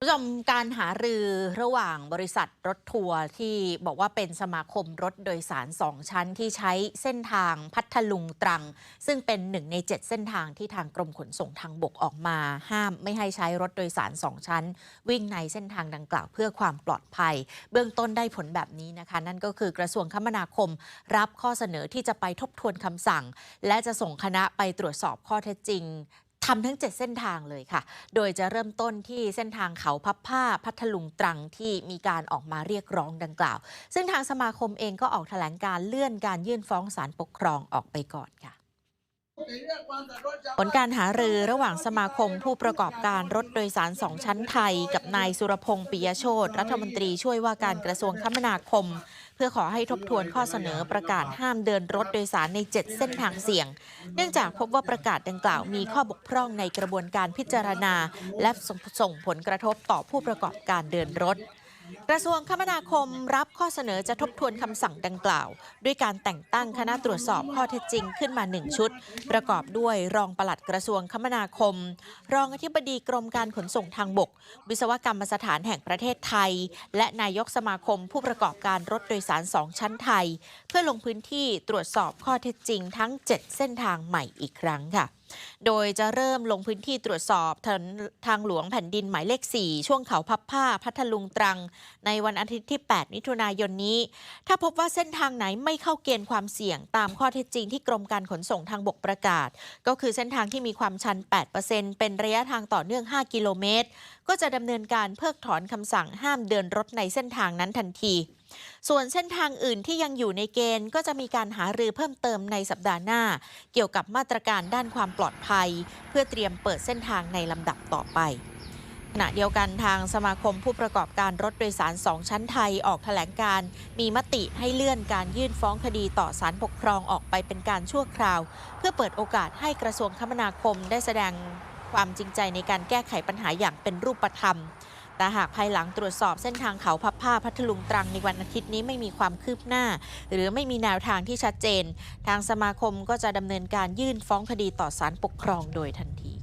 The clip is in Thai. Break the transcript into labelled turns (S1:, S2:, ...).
S1: คุณผู้ชมการหารือระหว่างบริษัทรถทัวร์ที่บอกว่าเป็นสมาคมรถโดยสารสองชั้นที่ใช้เส้นทางพัทลุงตรัง ซึ่งเป็นหนึ่งใน 7 เส้นทางที่ทางกรมขนส่งทางบกออกมา ห้ามไม่ให้ใช้รถโดยสารสองชั้น วิ่งในเส้นทางดังกล่าวเพื่อความปลอดภัย เบื้องต้นได้ผลแบบนี้นะคะ นั่นก็คือกระทรวงคมนาคม รับข้อเสนอที่จะไปทบทวนคำสั่ง และจะส่งคณะไปตรวจสอบข้อเท็จจริง ทำทั้ง 7 เส้นทางเลยค่ะ โดยจะเริ่มต้นที่เส้นทางเขาพับผ้าพัทลุงตรังที่มีการออกมาเรียกร้องดังกล่าว ซึ่งทางสมาคมเองก็ออกแถลงการเลื่อนการยื่นฟ้องศาลปกครองออกไปก่อนค่ะ ผลการหารือระหว่างสมาคมผู้ประกอบการรถโดยสารสองชั้นไทย กับนายสุรพงษ์ปิยโชตรัฐมนตรีช่วยว่าการกระทรวงคมนาคม เพื่อขอให้ทบทวนข้อเสนอประกาศห้ามเดินรถโดยสารใน 7 เส้นทางเสี่ยง เนื่องจากพบว่าประกาศดังกล่าวมีข้อบกพร่องในกระบวนการพิจารณา และส่งผลกระทบต่อผู้ประกอบการเดินรถ กระทรวงคมนาคมรับข้อเสนอจะทบทวนคำสั่งดังกล่าว ด้วยการแต่งตั้งคณะตรวจสอบข้อเท็จจริงขึ้นมาหนึ่งชุด ประกอบด้วยรองปลัดกระทรวงคมนาคม รองอธิบดีกรมการขนส่งทางบก วิศวกรรมสถานแห่งประเทศไทย และนายกสมาคมผู้ประกอบการรถโดยสารสองชั้นไทย เพื่อลงพื้นที่ตรวจสอบข้อเท็จจริงทั้ง 7 เส้นทางใหม่อีกครั้งค่ะ โดยจะเริ่มลงพื้นที่ตรวจสอบถนนทางหลวงแผ่นดินหมายเลข 4 ช่วงเขาพับผ้าพัทลุงตรัง ในวันอาทิตย์ที่ 8 มิถุนายนนี้ ถ้าพบว่าเส้นทางไหนไม่เข้าเกณฑ์ความเสี่ยงตามข้อเท็จจริงที่กรมการขนส่งทางบกประกาศ ก็คือเส้นทางที่มีความชัน 8%เป็นระยะทางต่อเนื่อง 5 กิโลเมตร ก็จะดำเนินการเพิกถอนคำสั่งห้ามเดินรถในเส้นทางนั้นทันที ส่วนเส้นทางอื่นที่ยังอยู่ในเกณฑ์ก็จะมีการหารือเพิ่มเติมในสัปดาห์หน้า เกี่ยวกับมาตรการด้านความปลอดภัย เพื่อเตรียมเปิดเส้นทางในลำดับต่อไปขณะเดียวกันทางสมาคมผู้ประกอบการรถโดยสารสองชั้นไทยออกแถลงการ มีมติให้เลื่อนการยื่นฟ้องคดีต่อศาลปกครองออกไปเป็นการชั่วคราว เพื่อเปิดโอกาสให้กระทรวงคมนาคมได้แสดงความจริงใจในการแก้ไขปัญหาอย่างเป็นรูปธรรม แต่หากภายหลังตรวจสอบเส้นทางเขาพับผ้าพัทลุงตรังในวันอาทิตย์นี้ไม่มีความคืบหน้า หรือไม่มีแนวทางที่ชัดเจน ทางสมาคมก็จะดำเนินการยื่นฟ้องคดีต่อศาลปกครองโดยทันที